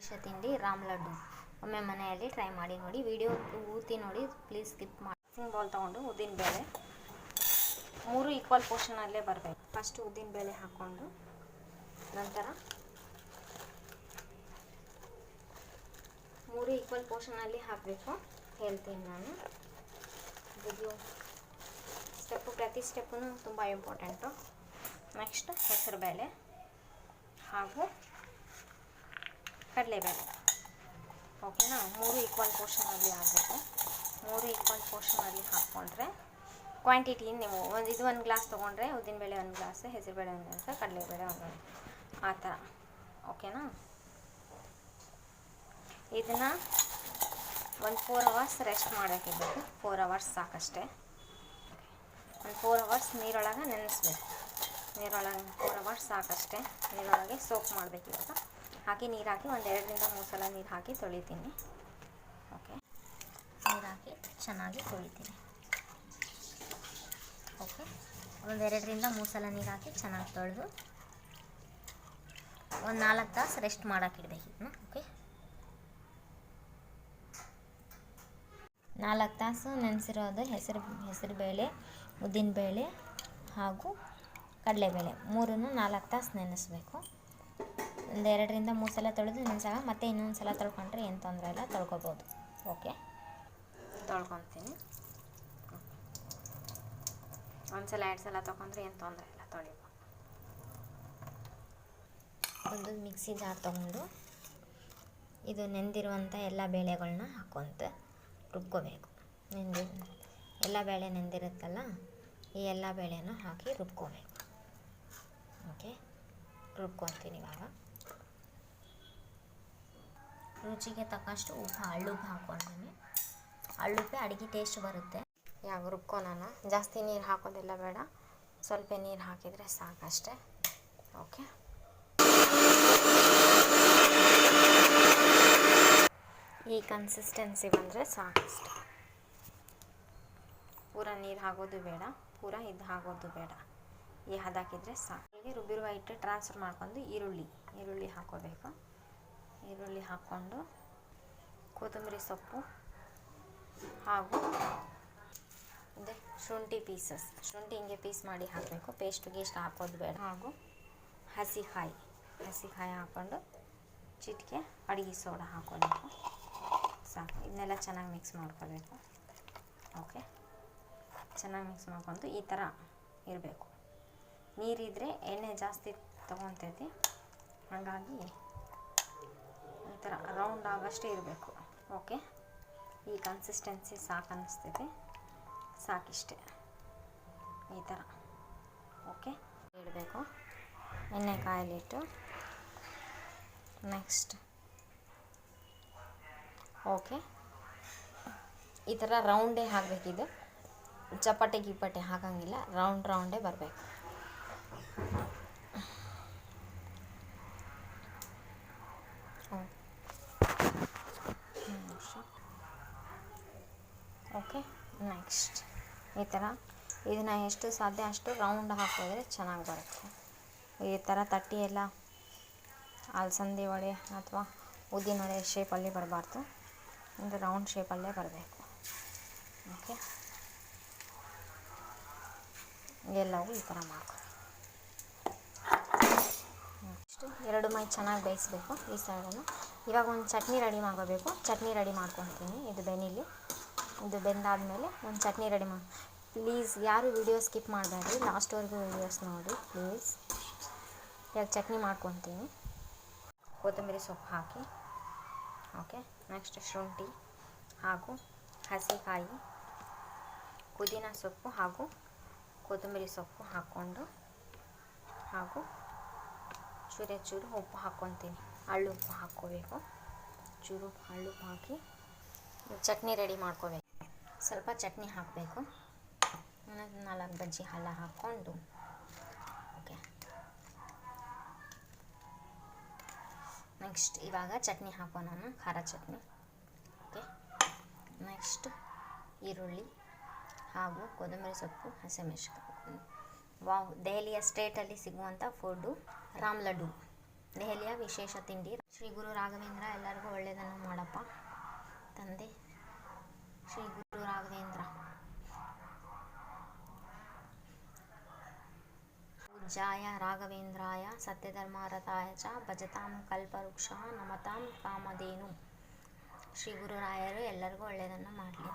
ವಿಶೇಷ ತಿಂಡಿ ರಾಮ್ ಲಡ್ಡು. ಒಮ್ಮೆ ಮನೆಯಲ್ಲಿ ಟ್ರೈ ಮಾಡಿ ನೋಡಿ. ವಿಡಿಯೋ ಊತಿ ನೋಡಿ ಪ್ಲೀಸ್ ಸ್ಕಿಪ್ ಮಾಡಿ ಮಿಕ್ಸಿಂಗ್ ಬೌಲ್ ತೊಗೊಂಡು ಉದ್ದಿನ ಬೇಳೆ. ಮೂರು ಈಕ್ವಲ್ ಪೋರ್ಷನಲ್ಲೇ ಬರಬೇಕು. ಫಸ್ಟ್ ಉದ್ದಿನ ಬೇಳೆ ಹಾಕ್ಕೊಂಡು, ನಂತರ ಮೂರು ಈಕ್ವಲ್ ಪೋರ್ಷನಲ್ಲಿ ಹಾಕಬೇಕು. ಹೇಳ್ತೀನಿ ನಾನು. ವಿಡಿಯೋ ಸ್ಟೆಪ್ಪು ಪ್ರತಿ ಸ್ಟೆಪ್ಪು ತುಂಬ ಇಂಪಾರ್ಟೆಂಟು ನೆಕ್ಸ್ಟ್ ಹೆಸರುಬೇಳೆ ಹಾಗೂ ಕಡಲೆಬೇಳೆ. ಓಕೆನಾ ಮೂರು ಈಕ್ವಲ್ ಪೋರ್ಷನಲ್ಲಿ ಆಗಬೇಕು. ಮೂರು ಈಕ್ವಲ್ ಪೋರ್ಷನಲ್ಲಿ ಹಾಕ್ಕೊಂಡ್ರೆ ಕ್ವಾಂಟಿಟಿ ನೀವು ಒಂದು ಇದು ಒಂದು ಗ್ಲಾಸ್ ತೊಗೊಂಡ್ರೆ ಉದ್ದಿನಬೇಳೆ ಒಂದು ಗ್ಲಾಸ್ ಹೆಸರುಬೇಳೆ ಒಂದು ಗ್ಲಾಸ್ ಕಡಲೆಬೇಳೆ ಒಂದು ಗ್ಲಾಸ್ ಆ ಥರ. ಓಕೆನಾ ಇದನ್ನು ಒಂದು ಫೋರ್ ಅವರ್ಸ್ ರೆಸ್ಟ್ ಮಾಡೋಕ್ಕಿರ್ಬೇಕು ಫೋರ್ ಅವರ್ಸ್ ಸಾಕಷ್ಟೇ. ಒಂದು ಫೋರ್ ಅವರ್ಸ್ ನೀರೊಳಗೆ ನೆನೆಸ್ಬೇಕು. ನೀರೊಳಗೆ ಫೋರ್ ಅವರ್ಸ್ ಸಾಕಷ್ಟೇ. ನೀರೊಳಗೆ ಸೋಪ್ ಮಾಡಬೇಕು ಹಾಕಿ ನೀರು ಹಾಕಿ ಒಂದು ಎರಡರಿಂದ ಮೂರು ಸಲ ನೀರು ಹಾಕಿ ತೊಳಿತೀನಿ. ಓಕೆ ನೀರು ಹಾಕಿ ಚೆನ್ನಾಗಿ ತೊಳಿತೀನಿ. ಓಕೆ ಒಂದೆರಡರಿಂದ ಮೂರು ಸಲ ನೀರು ಹಾಕಿ ಚೆನ್ನಾಗಿ ತೊಳೆದು ಒಂದು ನಾಲ್ಕು ತಾಸು ರೆಸ್ಟ್ ಮಾಡೋಕ್ಕಿಡ್ಬೇಕು ಇದನ್ನ ಓಕೆ ನಾಲ್ಕು ತಾಸು ನೆನೆಸಿರೋದು ಹೆಸರು ಹೆಸರು ಬೇಳೆ ಉದ್ದಿನಬೇಳೆ ಹಾಗೂ ಕಡಲೆಬೇಳೆ. ಮೂರನ್ನು ನಾಲ್ಕು ತಾಸು ನೆನೆಸ್ಬೇಕು. ಒಂದು ಎರಡರಿಂದ ಮೂರು ಸಲ ತೊಳೆದು ನೆನೆಸಾಗ ಮತ್ತೆ ಇನ್ನೊಂದು ಸಲ ತೊಳ್ಕೊಂಡ್ರೆ ಏನು ತೊಂದರೆ ಇಲ್ಲ ತೊಳ್ಕೊಬೋದು. ಓಕೆ ತೊಳ್ಕೊತೀನಿ. ಒಂದು ಸಲ ಎರಡು ಸಲ ತೊಗೊಂಡ್ರೆ ಏನು ತೊಂದರೆ ಇಲ್ಲ ತೊಳಿಬೋದು. ಒಂದು ಮಿಕ್ಸಿ ಜಾರ್ ತೊಗೊಂಡು ಇದು ನೆಂದಿರುವಂಥ ಎಲ್ಲ ಬೇಳೆಗಳನ್ನ ಹಾಕೊತ ರುಬ್ಕೋಬೇಕು. ನೆಂದಿ ಎಲ್ಲ ಬೇಳೆ ನೆಂದಿರುತ್ತಲ್ಲ ಈ ಎಲ್ಲ ಬೇಳೆನೂ ಹಾಕಿ ರುಬ್ಕೋಬೇಕು. ಓಕೆ ರುಬ್ಕೊತೀನಿ ಇವಾಗ. ರುಚಿಗೆ ತಕ್ಕಷ್ಟು ಉಪ್ಪು ಹಳ್ಳುಪ್ಪು ಹಾಕೊಂಡಿನಿ ಹಳ್ಳುಪ್ಪೆ ಅಡುಗೆ ಟೇಸ್ಟ್ ಬರುತ್ತೆ. ಯಾವ ರುಬ್ಕೊಳೋಣ ಜಾಸ್ತಿ ನೀರು ಹಾಕೋದಿಲ್ಲ, ಬೇಡ. ಸ್ವಲ್ಪ ನೀರು ಹಾಕಿದರೆ ಸಾಕಷ್ಟೇ ಓಕೆ ಈ ಕನ್ಸಿಸ್ಟೆನ್ಸಿ ಬಂದರೆ ಸಾಕಷ್ಟೆ ಪೂರ ನೀರು ಹಾಕೋದು ಬೇಡ, ಪೂರ ಇದು ಹಾಕೋದು ಬೇಡ. ಈ ಹದಾಕಿದರೆ ಸಾಕು. ರುಬ್ಬಿರುವ ಹಿಟ್ಟು ಟ್ರಾನ್ಸ್ಫರ್ ಮಾಡ್ಕೊಂಡು ಈರುಳ್ಳಿ ಈರುಳ್ಳಿ ಹಾಕೋಬೇಕು. ಈರುಳ್ಳಿ ಹಾಕ್ಕೊಂಡು ಕೊತ್ತಂಬರಿ ಸೊಪ್ಪು ಹಾಗೂ ಇದೆ ಶುಂಠಿ ಪೀಸಸ್ ಶುಂಠಿ ಹಿಂಗೆ ಪೀಸ್ ಮಾಡಿ ಹಾಕಬೇಕು. ಪೇಸ್ಟ್ ಗೀಸ್ಟ್ ಹಾಕೋದು ಬೇಡ. ಹಾಗೂ ಹಸಿಕಾಯಿ. ಹಸಿಕಾಯಿ ಹಾಕ್ಕೊಂಡು ಚಿಟಿಕೆ, ಅಡುಗೆ ಸೋಡಾ ಹಾಕ್ಕೊಬೇಕು ಸಾಕು. ಇದನ್ನೆಲ್ಲ ಚೆನ್ನಾಗಿ ಮಿಕ್ಸ್ ಮಾಡ್ಕೋಬೇಕು ಓಕೆ ಚೆನ್ನಾಗಿ ಮಿಕ್ಸ್ ಮಾಡ್ಕೊಂಡು ಈ ಥರ ಇರಬೇಕು. ನೀರಿದ್ದರೆ ಎಣ್ಣೆ ಜಾಸ್ತಿ ತೊಗೊತೈತಿ ಹಾಗಾಗಿ ರೌಂಡ್ ಆಗಷ್ಟೇ ಇರಬೇಕು. ಓಕೆ ಈ ಕನ್ಸಿಸ್ಟೆನ್ಸಿ ಸಾಕು ಅನ್ನಿಸ್ತೈತಿ ಸಾಕಿಷ್ಟೆ. ಈ ಥರ ಓಕೆ ಇಡಬೇಕು. ಎಣ್ಣೆ ಕಾಯಲಿಟ್ಟು ನೆಕ್ಸ್ಟ್ ಓಕೆ ಈ ಥರ ರೌಂಡೇ ಹಾಕಬೇಕಿದು ಚಪಾಟೆ ಗಿಪಾಟೆ ಹಾಕಂಗಿಲ್ಲ. ರೌಂಡ್ ರೌಂಡೇ ಬರಬೇಕು. Okay next. ಈ ಥರ. ಇದನ್ನು ಎಷ್ಟು ಸಾಧ್ಯ ಅಷ್ಟು ರೌಂಡ್ ಹಾಕಿದ್ರೆ ಚೆನ್ನಾಗಿ ಬರುತ್ತೆ. ಈ ಥರ ತಟ್ಟಿ ಎಲ್ಲ ಅಲಸಂದಿ ವಡೆ ಅಥವಾ ಉದ್ದಿನ ವಡೆ ಶೇಪಲ್ಲಿ ಬರಬಾರ್ದು. ಒಂದು ರೌಂಡ್ ಶೇಪಲ್ಲೇ ಬರಬೇಕು. ಓಕೆ? ಎಲ್ಲವೂ ಈ ಥರ ಮಾಡ್ಕೊ. ನೆಕ್ಸ್ಟು, ಎರಡು ಮೈ ಚೆನ್ನಾಗಿ ಬೇಯಿಸ್ಬೇಕು ಈ ಸೈಡನ್ನು. ಇವಾಗ ಒಂದು ಚಟ್ನಿ ರೆಡಿ ಮಾಡ್ಕೋಬೇಕು. ಚಟ್ನಿ ರೆಡಿ ಮಾಡ್ಕೊತೀನಿ. ಇದು ಬೆನಿಲಿ ಇದು ಬೆಂದಾದಮೇಲೆ ಒಂದು ಚಟ್ನಿ ರೆಡಿ ಮಾಡಿ. ಪ್ಲೀಸ್ ಯಾರು ವೀಡಿಯೋ ಸ್ಕಿಪ್ ಮಾಡಬೇಡಿ ಲಾಸ್ಟ್ವರೆಗೂ ವೀಡಿಯೋಸ್ ನೋಡಿ ಪ್ಲೀಸ್ ಇವಾಗ ಚಟ್ನಿ ಮಾಡ್ಕೊತೀನಿ. ಕೊತ್ತಂಬರಿ ಸೊಪ್ಪು ಹಾಕಿ ಓಕೆ ನೆಕ್ಸ್ಟ್ ಶುಂಠಿ ಹಾಗೂ ಹಸಿಕಾಯಿ, ಪುದೀನ ಸೊಪ್ಪು ಹಾಗೂ ಕೊತ್ತಂಬರಿ ಸೊಪ್ಪು ಹಾಕ್ಕೊಂಡು ಹಾಗೂ ಚೂರೆ ಚೂರು ಉಪ್ಪು ಹಾಕ್ಕೊತೀನಿ. ಹಳ್ಳುಪ್ಪು ಹಾಕ್ಕೋಬೇಕು. ಚೂರು ಹಳ್ಳುಪ್ಪು ಹಾಕಿ, ಚಟ್ನಿ ರೆಡಿ ಮಾಡ್ಕೋಬೇಕು. ಸ್ವಲ್ಪ ಚಟ್ನಿ ಹಾಕಬೇಕು. ನಾಲ್ಕು ಬಜ್ಜಿ ಹಲ್ಲ ಹಾಕ್ಕೊಂಡು. ಓಕೆ ನೆಕ್ಸ್ಟ್ ಇವಾಗ ಚಟ್ನಿ ಹಾಕೋಣ ಖಾರ ಚಟ್ನಿ. ಓಕೆ ನೆಕ್ಸ್ಟ್ ಈರುಳ್ಳಿ ಹಾಗೂ ಕೊತ್ತಂಬರಿ ಸೊಪ್ಪು ಹಸಿಮೆಣಸು ವಾವ್ ದೆಹಲಿಯ ಸ್ಟೇಟಲ್ಲಿ ಸಿಗುವಂಥ ಫುಡ್ಡು ರಾಮ್ ಲಡ್ಡು. ದೆಹಲಿಯ ವಿಶೇಷ ತಿಂಡಿ. ಶ್ರೀ ಗುರು ರಾಘವೇಂದ್ರ, ಎಲ್ಲರಿಗೂ ಒಳ್ಳೆಯದನ್ನು ಮಾಡಪ್ಪ. ತಂದೆ, ಶ್ರೀ ಗುರು ರಾಘವೇಂದ್ರ ಜಾಯ ರಾಘವೇಂದ್ರಾಯ ಸತ್ಯಧರ್ಮಾರತಾಯ ಚ ಭಜತಾಂ ಕಲ್ಪವೃಕ್ಷ ನಮತಾಂ ಕಾಮಧೇನು. ಶ್ರೀ ಗುರುರಾಯರು ಎಲ್ಲರಿಗೂ ಒಳ್ಳೆಯದನ್ನು ಮಾಡಲಿ.